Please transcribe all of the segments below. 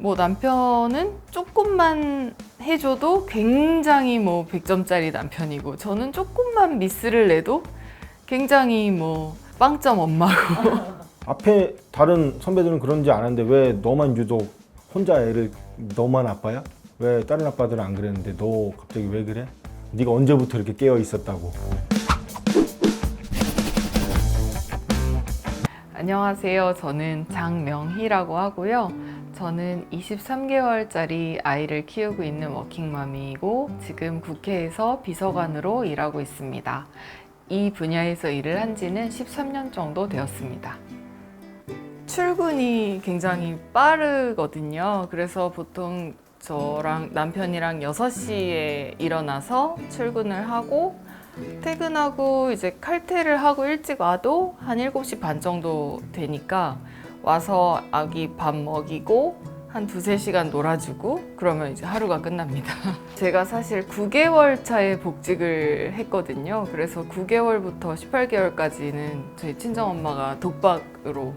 뭐 남편은 조금만 해줘도 굉장히 뭐 100점짜리 남편이고 저는 조금만 미스를 내도 굉장히 뭐 빵점 엄마고 앞에 다른 선배들은 그런지 않았는데 왜 너만 유독 혼자 애를 너만 아빠야? 왜 다른 아빠들은 안 그랬는데 너 갑자기 왜 그래? 네가 언제부터 이렇게 깨어 있었다고? 안녕하세요. 저는 장명희라고 하고요. 저는 23개월짜리 아이를 키우고 있는 워킹맘이고 지금 국회에서 비서관으로 일하고 있습니다. 이 분야에서 일을 한 지는 13년 정도 되었습니다. 출근이 굉장히 빠르거든요. 그래서 보통 저랑 남편이랑 6시에 일어나서 출근을 하고 퇴근하고 이제 칼퇴를 하고 일찍 와도 한 7시 반 정도 되니까 와서 아기 밥 먹이고 한 두세 시간 놀아주고 그러면 이제 하루가 끝납니다. 제가 사실 9개월 차에 복직을 했거든요. 그래서 9개월부터 18개월까지는 저희 친정엄마가 독박으로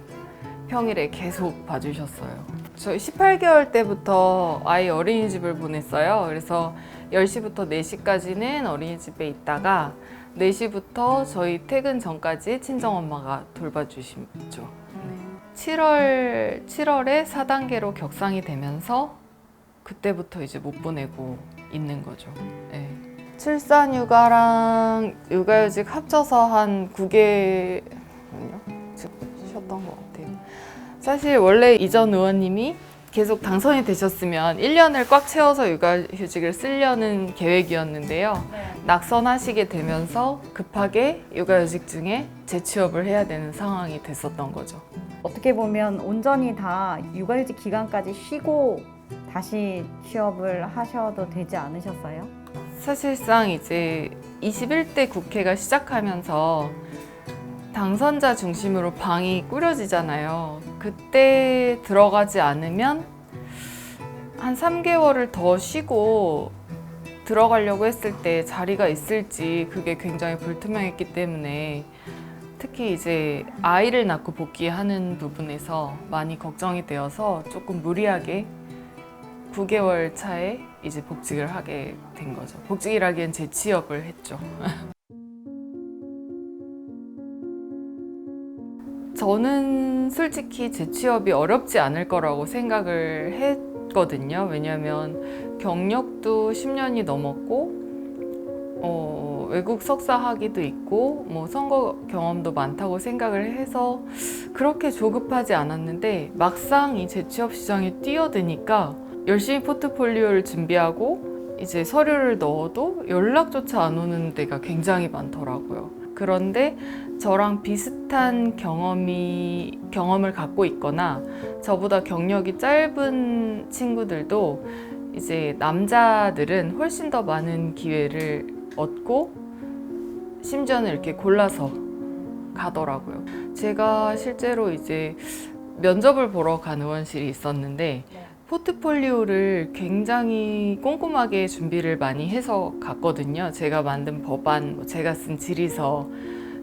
평일에 계속 봐주셨어요. 저희 18개월 때부터 아이 어린이집을 보냈어요. 그래서 10시부터 4시까지는 어린이집에 있다가 4시부터 저희 퇴근 전까지 친정엄마가 돌봐주시죠. 7월, 7월에 4단계로 격상이 되면서 그때부터 이제 못 보내고 있는 거죠. 네. 출산 육아랑 육아휴직 합쳐서 한 9개, 아니요? 쉬었던 것 같아요. 사실 원래 이전 의원님이 계속 당선이 되셨으면 1년을 꽉 채워서 육아휴직을 쓰려는 계획이었는데요. 낙선하시게 되면서 급하게 육아휴직 중에 재취업을 해야 되는 상황이 됐었던 거죠. 어떻게 보면 온전히 다 육아휴직 기간까지 쉬고 다시 취업을 하셔도 되지 않으셨어요? 사실상 이제 21대 국회가 시작하면서 당선자 중심으로 방이 꾸려지잖아요. 그때 들어가지 않으면 한 3개월을 더 쉬고 들어가려고 했을 때 자리가 있을지 그게 굉장히 불투명했기 때문에 특히 이제 아이를 낳고 복귀하는 부분에서 많이 걱정이 되어서 조금 무리하게 9개월 차에 이제 복직을 하게 된 거죠. 복직이라기엔 재취업을 했죠. 저는 솔직히 재취업이 어렵지 않을 거라고 생각을 했거든요. 왜냐하면 경력도 10년이 넘었고, 어, 외국 석사 학위도 있고, 뭐 선거 경험도 많다고 생각을 해서 그렇게 조급하지 않았는데 막상 이 재취업 시장에 뛰어드니까 열심히 포트폴리오를 준비하고 이제 서류를 넣어도 연락조차 안 오는 데가 굉장히 많더라고요. 그런데 저랑 비슷한 경험이 경험을 갖고 있거나 저보다 경력이 짧은 친구들도 이제 남자들은 훨씬 더 많은 기회를 얻고 심지어는 이렇게 골라서 가더라고요. 제가 실제로 이제 면접을 보러 간 의원실이 있었는데 포트폴리오를 굉장히 꼼꼼하게 준비를 많이 해서 갔거든요. 제가 만든 법안, 뭐 제가 쓴 질의서,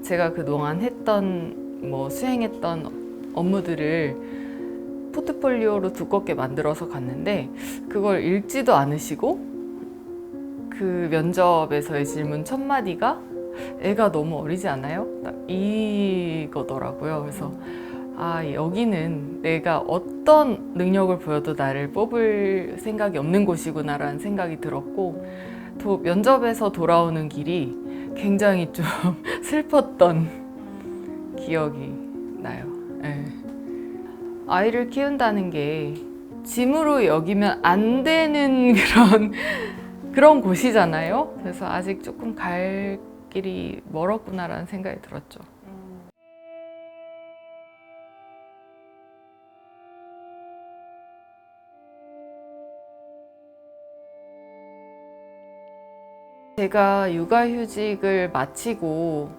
제가 그동안 했던 뭐 수행했던 업무들을 포트폴리오로 두껍게 만들어서 갔는데 그걸 읽지도 않으시고 그 면접에서의 질문 첫 마디가 애가 너무 어리지 않아요? 딱 이거더라고요. 그래서 아, 여기는 내가 어떤 능력을 보여도 나를 뽑을 생각이 없는 곳이구나라는 생각이 들었고, 또 면접에서 돌아오는 길이 굉장히 좀 슬펐던 기억이 나요. 예. 아이를 키운다는 게 짐으로 여기면 안 되는 그런, 그런 곳이잖아요. 그래서 아직 조금 갈 길이 멀었구나라는 생각이 들었죠. 제가 육아휴직을 마치고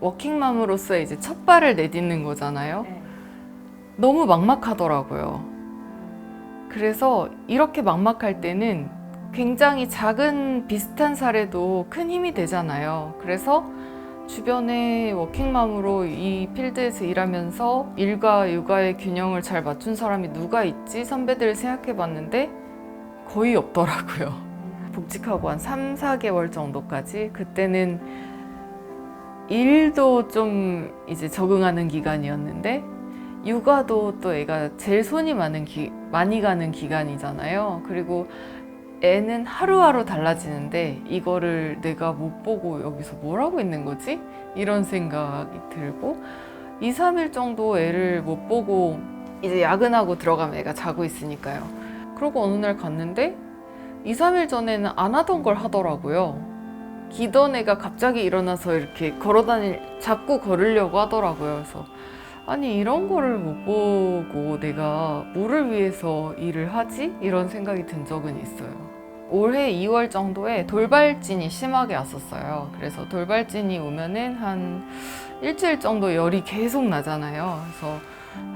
워킹맘으로서 이제 첫 발을 내딛는 거잖아요. 너무 막막하더라고요. 그래서 이렇게 막막할 때는 굉장히 작은 비슷한 사례도 큰 힘이 되잖아요. 그래서 주변에 워킹맘으로 이 필드에서 일하면서 일과 육아의 균형을 잘 맞춘 사람이 누가 있지 선배들을 생각해 봤는데 거의 없더라고요. 복직하고 한 3, 4개월 정도까지 그때는 일도 좀 이제 적응하는 기간이었는데 육아도 또 애가 제일 손이 많은 기, 많이 가는 기간이잖아요. 그리고 애는 하루하루 달라지는데 이거를 내가 못 보고 여기서 뭘 하고 있는 거지? 이런 생각이 들고 2, 3일 정도 애를 못 보고 이제 야근하고 들어가면 애가 자고 있으니까요. 그러고 어느 날 갔는데 2, 3일 전에는 안 하던 걸 하더라고요. 기던 애가 갑자기 일어나서 이렇게 걸어다닐, 자꾸 걸으려고 하더라고요. 그래서 아니 이런 거를 못 보고 내가 뭐를 위해서 일을 하지? 이런 생각이 든 적은 있어요. 올해 2월 정도에 돌발진이 심하게 왔었어요. 그래서 돌발진이 오면은 한 일주일 정도 열이 계속 나잖아요. 그래서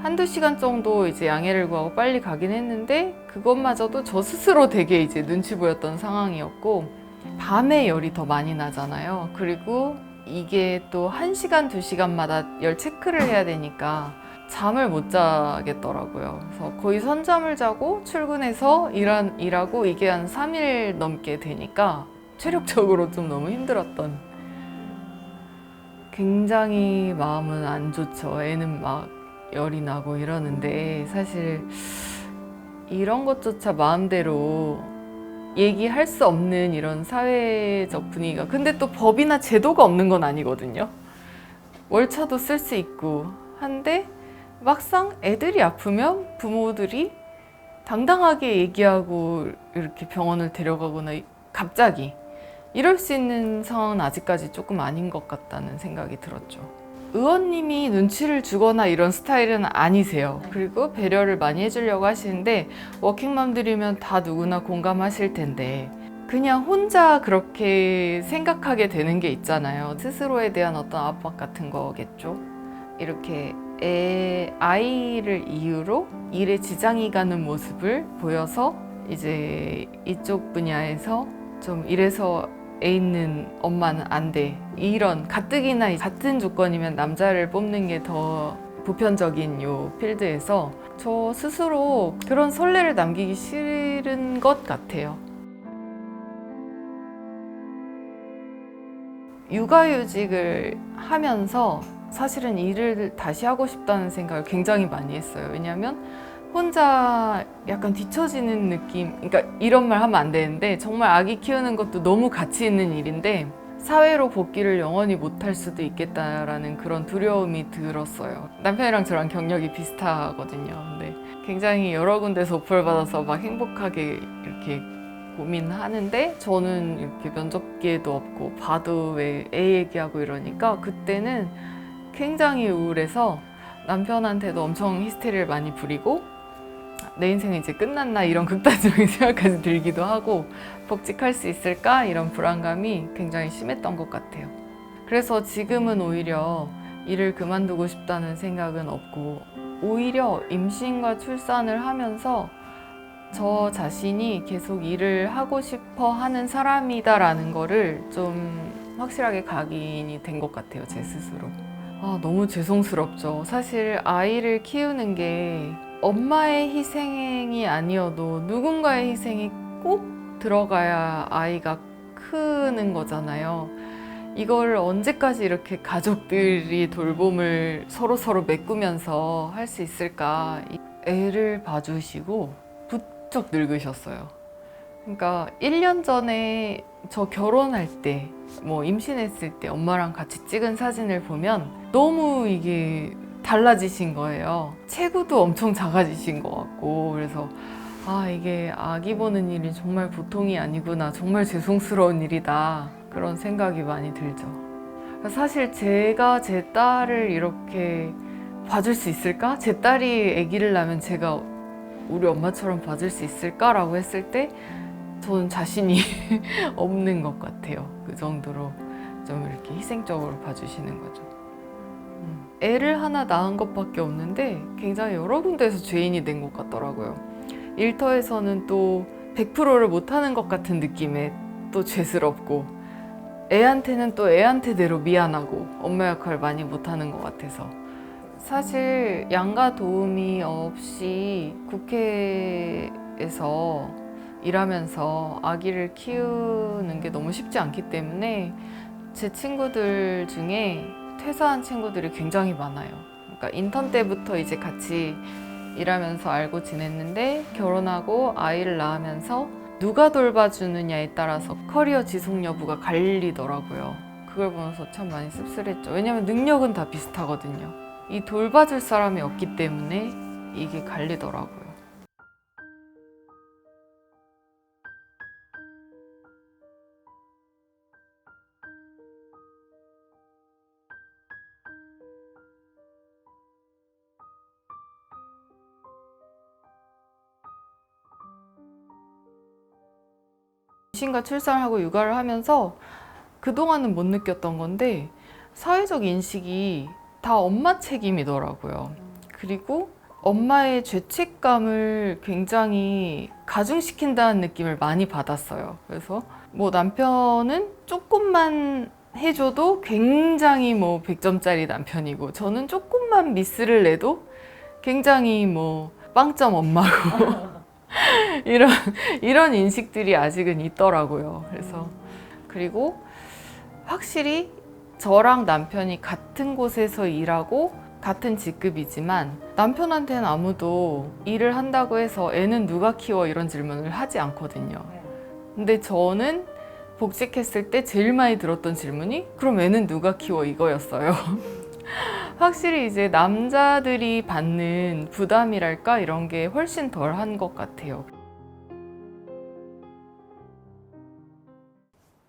한두 시간 정도 이제 양해를 구하고 빨리 가긴 했는데 그것마저도 저 스스로 되게 이제 눈치 보였던 상황이었고 밤에 열이 더 많이 나잖아요. 그리고 이게 또 1시간, 2시간마다 열 체크를 해야 되니까 잠을 못 자겠더라고요. 그래서 거의 선잠을 자고 출근해서 일한, 일하고 이게 한 3일 넘게 되니까 체력적으로 좀 너무 힘들었던 굉장히 마음은 안 좋죠. 애는 막 열이 나고 이러는데 사실 이런 것조차 마음대로 얘기할 수 없는 이런 사회적 분위기가 근데 또 법이나 제도가 없는 건 아니거든요. 월차도 쓸 수 있고 한데 막상 애들이 아프면 부모들이 당당하게 얘기하고 이렇게 병원을 데려가거나 갑자기 이럴 수 있는 상황은 아직까지 조금 아닌 것 같다는 생각이 들었죠. 의원님이 눈치를 주거나 이런 스타일은 아니세요. 그리고 배려를 많이 해주려고 하시는데 워킹맘들이면 다 누구나 공감하실 텐데 그냥 혼자 그렇게 생각하게 되는 게 있잖아요. 스스로에 대한 어떤 압박 같은 거겠죠. 이렇게 애, 아이를 이유로 일에 지장이 가는 모습을 보여서 이제 이쪽 분야에서 좀 이래서 애 있는 엄마는 안 돼. 이런 가뜩이나 같은 조건이면 남자를 뽑는 게 더 보편적인 요 필드에서 저 스스로 그런 선례를 남기기 싫은 것 같아요. 육아휴직을 하면서 사실은 일을 다시 하고 싶다는 생각을 굉장히 많이 했어요. 왜냐하면 혼자 약간 뒤처지는 느낌, 그러니까 이런 말 하면 안 되는데 정말 아기 키우는 것도 너무 가치 있는 일인데 사회로 복귀를 영원히 못할 수도 있겠다라는 그런 두려움이 들었어요. 남편이랑 저랑 경력이 비슷하거든요. 근데 굉장히 여러 군데서 오퍼를 받아서 막 행복하게 이렇게 고민하는데 저는 이렇게 면접 기회도 없고 봐도 왜 애 얘기하고 이러니까 그때는 굉장히 우울해서 남편한테도 엄청 히스테리를 많이 부리고 내 인생은 이제 끝났나 이런 극단적인 생각까지 들기도 하고 복직할 수 있을까 이런 불안감이 굉장히 심했던 것 같아요. 그래서 지금은 오히려 일을 그만두고 싶다는 생각은 없고 오히려 임신과 출산을 하면서 저 자신이 계속 일을 하고 싶어 하는 사람이다라는 거를 좀 확실하게 각인이 된 것 같아요, 제 스스로. 아, 너무 죄송스럽죠. 사실 아이를 키우는 게 엄마의 희생이 아니어도 누군가의 희생이 꼭 들어가야 아이가 크는 거잖아요. 이걸 언제까지 이렇게 가족들이 돌봄을 서로서로 메꾸면서 할 수 있을까? 이 애를 봐주시고 부쩍 늙으셨어요. 그러니까 1년 전에 저 결혼할 때, 뭐 임신했을 때 엄마랑 같이 찍은 사진을 보면 너무 이게 달라지신 거예요. 체구도 엄청 작아지신 것 같고, 그래서 아, 이게 아기 보는 일이 정말 보통이 아니구나. 정말 죄송스러운 일이다. 그런 생각이 많이 들죠. 사실 제가 제 딸을 이렇게 봐줄 수 있을까? 제 딸이 아기를 낳으면 제가 우리 엄마처럼 봐줄 수 있을까라고 했을 때 저는 자신이 없는 것 같아요. 그 정도로 좀 이렇게 희생적으로 봐주시는 거죠. 음. 애를 하나 낳은 것밖에 없는데 굉장히 여러 군데에서 죄인이 된 것 같더라고요. 일터에서는 또 100%를 못하는 것 같은 느낌에 또 죄스럽고 애한테는 또 애한테대로 미안하고 엄마 역할을 많이 못하는 것 같아서 사실 양가 도움이 없이 국회에서 일하면서 아기를 키우는 게 너무 쉽지 않기 때문에 제 친구들 중에 퇴사한 친구들이 굉장히 많아요. 그러니까 인턴 때부터 이제 같이 일하면서 알고 지냈는데 결혼하고 아이를 낳으면서 누가 돌봐주느냐에 따라서 커리어 지속 여부가 갈리더라고요. 그걸 보면서 참 많이 씁쓸했죠. 왜냐면 능력은 다 비슷하거든요. 이 돌봐줄 사람이 없기 때문에 이게 갈리더라고요. 임신과 출산을 하고 육아를 하면서 그동안은 못 느꼈던 건데 사회적 인식이 다 엄마 책임이더라고요. 그리고 엄마의 죄책감을 굉장히 가중시킨다는 느낌을 많이 받았어요. 그래서 뭐 남편은 조금만 해줘도 굉장히 뭐 100점짜리 남편이고 저는 조금만 미스를 내도 굉장히 뭐 빵점 엄마고 이런 이런 인식들이 아직은 있더라고요. 그래서 그리고 확실히 저랑 남편이 같은 곳에서 일하고 같은 직급이지만 남편한테는 아무도 일을 한다고 해서 애는 누가 키워 이런 질문을 하지 않거든요. 근데 저는 복직했을 때 제일 많이 들었던 질문이 그럼 애는 누가 키워 이거였어요. 확실히 이제 남자들이 받는 부담이랄까 이런 게 훨씬 덜한 것 같아요.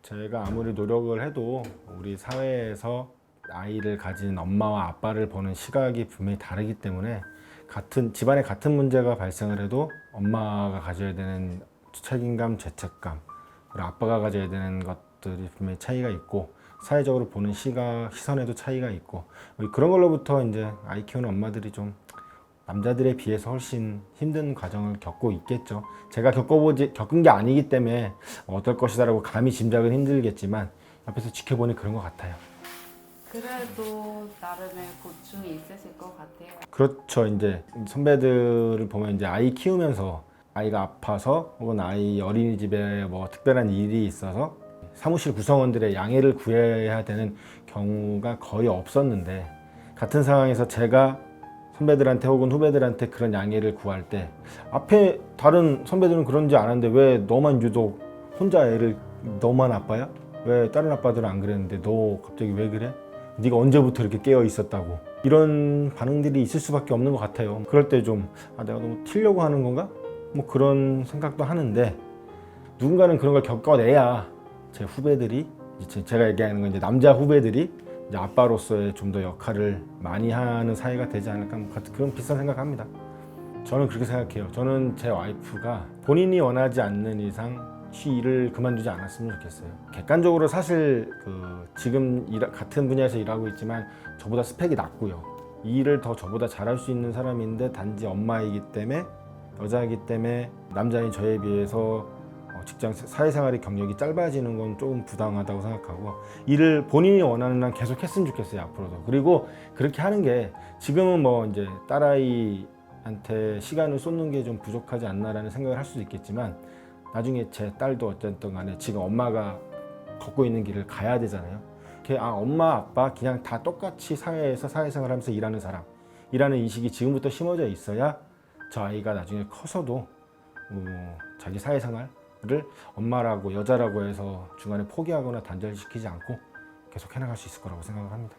제가 아무리 노력을 해도 우리 사회에서 아이를 가진 엄마와 아빠를 보는 시각이 분명히 다르기 때문에 같은 집안에 같은 문제가 발생을 해도 엄마가 가져야 되는 책임감, 죄책감, 그리고 아빠가 가져야 되는 것들이 분명히 차이가 있고 사회적으로 보는 시각, 시선에도 차이가 있고 그런 걸로부터 이제 아이 키우는 엄마들이 좀 남자들에 비해서 훨씬 힘든 과정을 겪고 있겠죠. 제가 겪어보지 겪은 게 아니기 때문에 어떨 것이다라고 감히 짐작은 힘들겠지만 옆에서 지켜보니 그런 것 같아요. 그래도 나름의 고충이 있으실 것 같아요. 그렇죠. 이제 선배들을 보면 이제 아이 키우면서 아이가 아파서 혹은 아이 어린이집에 뭐 특별한 일이 있어서 사무실 구성원들의 양해를 구해야 되는 경우가 거의 없었는데 같은 상황에서 제가 선배들한테 혹은 후배들한테 그런 양해를 구할 때 앞에 다른 선배들은 그런지 않았는데 왜 너만 유독 혼자 애를 너만 아빠야? 왜 다른 아빠들은 안 그랬는데 너 갑자기 왜 그래? 네가 언제부터 이렇게 깨어 있었다고 이런 반응들이 있을 수밖에 없는 것 같아요. 그럴 때 좀 아, 내가 너무 튀려고 하는 건가? 뭐 그런 생각도 하는데 누군가는 그런 걸 겪어내야 제 후배들이 이제 제가 얘기하는 건 이제 남자 후배들이 이제 아빠로서의 좀 더 역할을 많이 하는 사회가 되지 않을까 뭐 같은 그런 비슷한 생각합니다. 저는 그렇게 생각해요. 저는 제 와이프가 본인이 원하지 않는 이상 이 일을 그만두지 않았으면 좋겠어요. 객관적으로 사실 그 지금 일, 같은 분야에서 일하고 있지만 저보다 스펙이 낮고요. 이 일을 더 저보다 잘할 수 있는 사람인데 단지 엄마이기 때문에 여자이기 때문에 남자인 저에 비해서 어, 직장 사회생활의 경력이 짧아지는 건 조금 부당하다고 생각하고 일을 본인이 원하는 한 계속 했으면 좋겠어요 앞으로도. 그리고 그렇게 하는 게 지금은 뭐 이제 딸아이한테 시간을 쏟는 게 좀 부족하지 않나라는 생각을 할 수도 있겠지만 나중에 제 딸도 어쨌든 간에 지금 엄마가 걷고 있는 길을 가야 되잖아요. 걔, 아 엄마 아빠 그냥 다 똑같이 사회에서 사회생활 하면서 일하는 사람 이라는 인식이 지금부터 심어져 있어야 저 아이가 나중에 커서도 어, 자기 사회생활 을 엄마라고 여자라고 해서 중간에 포기하거나 단절시키지 않고 계속 해나갈 수 있을 거라고 생각을 합니다.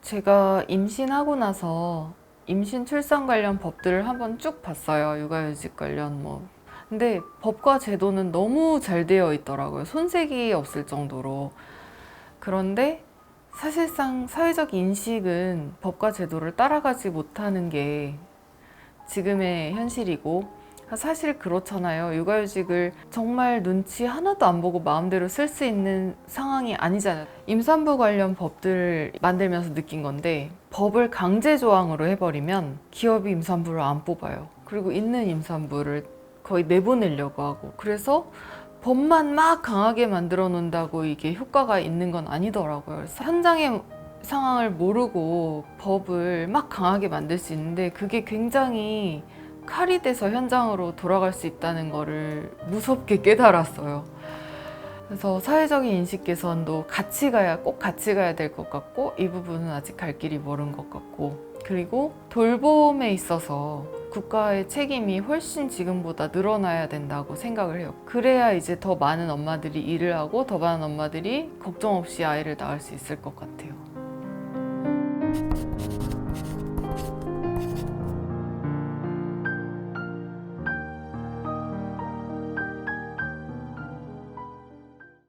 제가 임신하고 나서 임신 출산 관련 법들을 한번 쭉 봤어요. 육아휴직 관련 뭐. 근데 법과 제도는 너무 잘 되어 있더라고요. 손색이 없을 정도로. 그런데 사실상 사회적 인식은 법과 제도를 따라가지 못하는 게 지금의 현실이고 사실 그렇잖아요. 육아휴직을 정말 눈치 하나도 안 보고 마음대로 쓸 수 있는 상황이 아니잖아요. 임산부 관련 법들을 만들면서 느낀 건데 법을 강제 조항으로 해버리면 기업이 임산부를 안 뽑아요. 그리고 있는 임산부를 거의 내보내려고 하고 그래서 법만 막 강하게 만들어 놓는다고 이게 효과가 있는 건 아니더라고요. 현장의 상황을 모르고 법을 막 강하게 만들 수 있는데 그게 굉장히 칼이 돼서 현장으로 돌아갈 수 있다는 거를 무섭게 깨달았어요. 그래서 사회적인 인식 개선도 같이 가야 꼭 같이 가야 될 것 같고 이 부분은 아직 갈 길이 멀은 것 같고 그리고 돌봄에 있어서 국가의 책임이 훨씬 지금보다 늘어나야 된다고 생각을 해요. 그래야 이제 더 많은 엄마들이 일을 하고 더 많은 엄마들이 걱정 없이 아이를 낳을 수 있을 것 같아요.